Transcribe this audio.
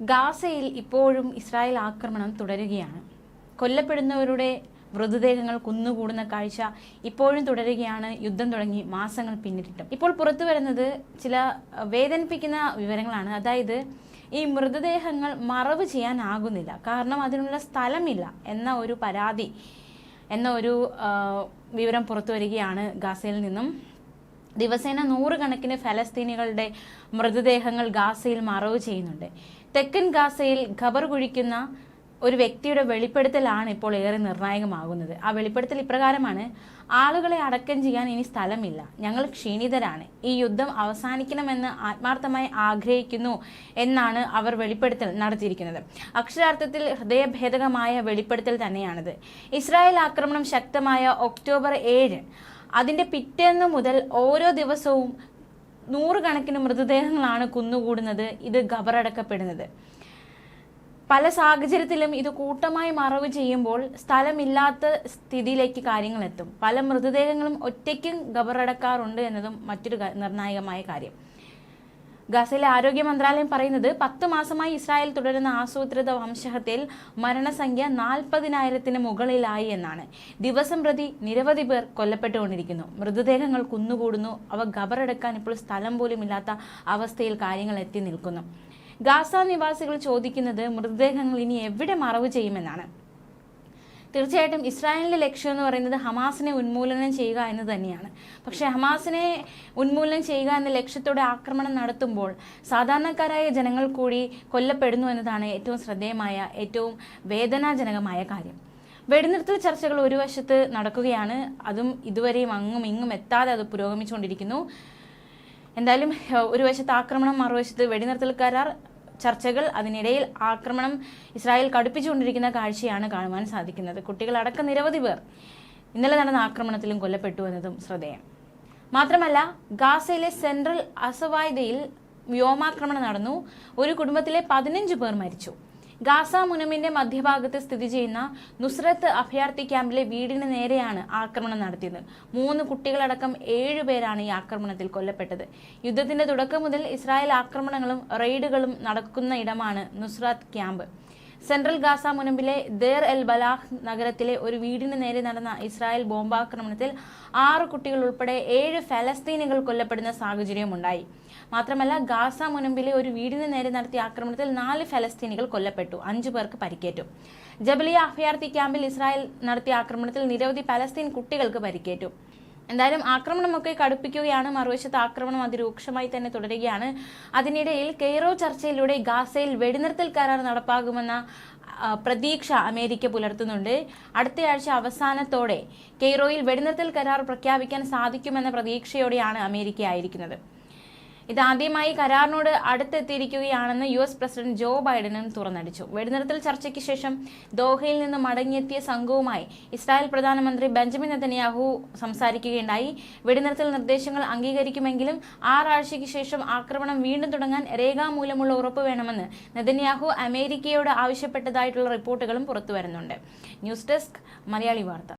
ഗാസയിൽ ഇപ്പോഴും ഇസ്രായേൽ ആക്രമണം തുടരുകയാണ്. കൊല്ലപ്പെടുന്നവരുടെ മൃതദേഹങ്ങൾ കുന്നുകൂടുന്ന കാഴ്ച ഇപ്പോഴും തുടരുകയാണ്. യുദ്ധം തുടങ്ങി മാസങ്ങൾ പിന്നിട്ടിട്ടും. ഇപ്പോൾ പുറത്തു വരുന്നത് ചില വേദനിപ്പിക്കുന്ന വിവരങ്ങളാണ്. അതായത് ഈ മൃതദേഹങ്ങൾ മറവ് ചെയ്യാനാകുന്നില്ല. കാരണം അതിനുള്ള സ്ഥലമില്ല എന്ന ഒരു പരാതി എന്ന ഒരു വിവരം പുറത്തു വരികയാണ് ഗാസയിൽ നിന്നും. ദിവസേന നൂറുകണക്കിന് ഫലസ്തീനികളുടെ മൃതദേഹങ്ങൾ ഗാസയിൽ മറവ് ചെയ്യുന്നുണ്ട്. തെക്കൻ ഗാസയിൽ ഖബർ കുഴിക്കുന്ന ഒരു വ്യക്തിയുടെ വെളിപ്പെടുത്തലാണ് ഇപ്പോൾ ഏറെ നിർണായകമാകുന്നത്. ആ വെളിപ്പെടുത്തൽ ഇപ്രകാരമാണ് ആളുകളെ അടക്കം ചെയ്യാൻ ഇനി സ്ഥലമില്ല. ഞങ്ങൾ ക്ഷീണിതരാണ്. ഈ യുദ്ധം അവസാനിക്കണമെന്ന് ആത്മാർത്ഥമായി ആഗ്രഹിക്കുന്നു എന്നാണ് അവർ വെളിപ്പെടുത്തൽ നടത്തിയിരിക്കുന്നത്. അക്ഷരാർത്ഥത്തിൽ ഹൃദയഭേദകമായ വെളിപ്പെടുത്തൽ തന്നെയാണിത്. ഇസ്രായേൽ ആക്രമണം ശക്തമായ ഒക്ടോബർ ഏഴ് അതിന്റെ പിറ്റേന്ന് മുതൽ ഓരോ ദിവസവും നൂറുകണക്കിന് മൃതദേഹങ്ങളാണ് കുന്നുകൂടുന്നത്. ഇത് ഖബറടക്കപ്പെടുന്നത്. പല സാഹചര്യത്തിലും ഇത് കൂട്ടമായി മറവ് ചെയ്യുമ്പോൾ സ്ഥലമില്ലാത്ത സ്ഥിതിയിലേക്ക് കാര്യങ്ങൾ എത്തും പല മൃതദേഹങ്ങളും ഒറ്റയ്ക്കും ഖബറടക്കാറുണ്ട് എന്നതും മറ്റൊരു നിർണായകമായ കാര്യം. ഗാസയിലെ ആരോഗ്യ മന്ത്രാലയം പറയുന്നത് പത്ത് മാസമായി ഇസ്രായേൽ തുടരുന്ന ആസൂത്രിത വംശഹത്യയിൽ മരണസംഖ്യ നാൽപ്പതിനായിരത്തിന് മുകളിലായി എന്നാണ്. ദിവസം പ്രതി നിരവധി പേർ കൊല്ലപ്പെട്ടുകൊണ്ടിരിക്കുന്നു. മൃതദേഹങ്ങൾ കുന്നുകൂടുന്നു. അവ ഖബറെടുക്കാൻ ഇപ്പോൾ സ്ഥലം പോലും ഇല്ലാത്ത അവസ്ഥയിൽ കാര്യങ്ങൾ എത്തി നിൽക്കുന്നു. ഗാസ നിവാസികൾ ചോദിക്കുന്നത് മൃതദേഹങ്ങൾ ഇനി എവിടെ മറവ് ചെയ്യുമെന്നാണ്. തീർച്ചയായിട്ടും ഇസ്രായേലിന്റെ ലക്ഷ്യം എന്ന് പറയുന്നത് ഹമാസിനെ ഉന്മൂലനം ചെയ്യുക എന്ന് തന്നെയാണ്. പക്ഷേ ഹമാസിനെ ഉന്മൂലനം ചെയ്യുക എന്ന ലക്ഷ്യത്തോടെ ആക്രമണം നടത്തുമ്പോൾ സാധാരണക്കാരായ ജനങ്ങൾ കൂടി കൊല്ലപ്പെടുന്നു എന്നതാണ് ഏറ്റവും ശ്രദ്ധേയമായ ഏറ്റവും വേദനാജനകമായ കാര്യം. വെടിനിർത്തൽ ചർച്ചകൾ ഒരു വശത്ത് നടക്കുകയാണ്. അതും ഇതുവരെയും അങ്ങും ഇങ്ങും എത്താതെ അത് പുരോഗമിച്ചുകൊണ്ടിരിക്കുന്നു. എന്തായാലും ഒരു വശത്ത് ആക്രമണം മറുവശത്ത് വെടിനിർത്തൽ കരാർ ചർച്ചകൾ അതിനിടയിൽ ആക്രമണം ഇസ്രായേൽ കടുപ്പിച്ചുകൊണ്ടിരിക്കുന്ന കാഴ്ചയാണ് കാണുവാൻ സാധിക്കുന്നത്. കുട്ടികളടക്കം നിരവധി പേർ ഇന്നലെ നടന്ന ആക്രമണത്തിലും കൊല്ലപ്പെട്ടു എന്നതും ശ്രദ്ധേയം. മാത്രമല്ല ഗാസയിലെ സെൻട്രൽ അസവായതയിൽ വ്യോമാക്രമണം നടന്നു. ഒരു കുടുംബത്തിലെ പതിനഞ്ച് പേർ മരിച്ചു. ഗാസ മുനമിന്റെ മധ്യഭാഗത്ത് സ്ഥിതി ചെയ്യുന്ന നുസ്രത്ത് അഭയാർത്ഥി ക്യാമ്പിലെ വീടിന് നേരെയാണ് ആക്രമണം നടത്തിയത്. മൂന്ന് കുട്ടികളടക്കം ഏഴ് പേരാണ് ഈ ആക്രമണത്തിൽ കൊല്ലപ്പെട്ടത്. യുദ്ധത്തിന്റെ തുടക്കം മുതൽ ഇസ്രായേൽ ആക്രമണങ്ങളും റെയ്ഡുകളും നടക്കുന്ന ഇടമാണ് നുസ്രാത്ത് ക്യാമ്പ്. സെൻട്രൽ ഗാസ മുനമ്പിലെ ദേർ എൽ ബലാഹ് നഗരത്തിലെ ഒരു വീടിന് നേരെ നടന്ന ഇസ്രായേൽ ബോംബാക്രമണത്തിൽ ആറ് കുട്ടികൾ ഉൾപ്പെടെ ഏഴ് ഫലസ്തീനികൾ കൊല്ലപ്പെടുന്ന സാഹചര്യമുണ്ടായി മാത്രമല്ല ഗാസ മുനമ്പിലെ ഒരു വീടിന് നേരെ നടത്തിയ ആക്രമണത്തിൽ നാല് ഫലസ്തീനികൾ കൊല്ലപ്പെട്ടു അഞ്ചു പേർക്ക് പരിക്കേറ്റു. ജബലിയ അഭയാർത്ഥി ക്യാമ്പിൽ ഇസ്രായേൽ നടത്തിയ ആക്രമണത്തിൽ നിരവധി ഫലസ്തീൻ കുട്ടികൾക്ക് പരിക്കേറ്റു. എന്തായാലും ആക്രമണമൊക്കെ കടുപ്പിക്കുകയാണ്. മറുവശത്ത് ആക്രമണം അതിരൂക്ഷമായി തന്നെ തുടരുകയാണ്. അതിനിടയിൽ കെയ്റോ ചർച്ചയിലൂടെ ഗാസയിൽ വെടിനിർത്തൽ കരാർ നടപ്പാകുമെന്ന പ്രതീക്ഷ അമേരിക്ക പുലർത്തുന്നുണ്ട്. അടുത്തയാഴ്ച അവസാനത്തോടെ കെയ്റോയിൽ വെടിനിർത്തൽ കരാർ പ്രഖ്യാപിക്കാൻ സാധിക്കുമെന്ന പ്രതീക്ഷയോടെയാണ് അമേരിക്ക ആയിരിക്കുന്നത്. ഇതാദ്യമായി കരാറിനോട് അടുത്തെത്തിയിരിക്കുകയാണെന്ന് യു എസ് പ്രസിഡന്റ് ജോ ബൈഡനും തുറന്നടിച്ചു. വെടിനിർത്തൽ ചർച്ചയ്ക്ക് ശേഷം ദോഹയിൽ നിന്ന് മടങ്ങിയെത്തിയ സംഘവുമായി ഇസ്രായേൽ പ്രധാനമന്ത്രി ബെഞ്ചമിൻ നെതന്യാഹു സംസാരിക്കുകയുണ്ടായി. വെടിനിർത്തൽ നിർദ്ദേശങ്ങൾ അംഗീകരിക്കുമെങ്കിലും ആറാഴ്ചയ്ക്ക് ശേഷം ആക്രമണം വീണ്ടും തുടങ്ങാൻ രേഖാമൂലമുള്ള ഉറപ്പ് വേണമെന്ന് നെതന്യാഹു അമേരിക്കയോട് ആവശ്യപ്പെട്ടതായിട്ടുള്ള റിപ്പോർട്ടുകളും പുറത്തുവരുന്നുണ്ട്. ന്യൂസ് ഡെസ്ക് മലയാളി വാർത്ത.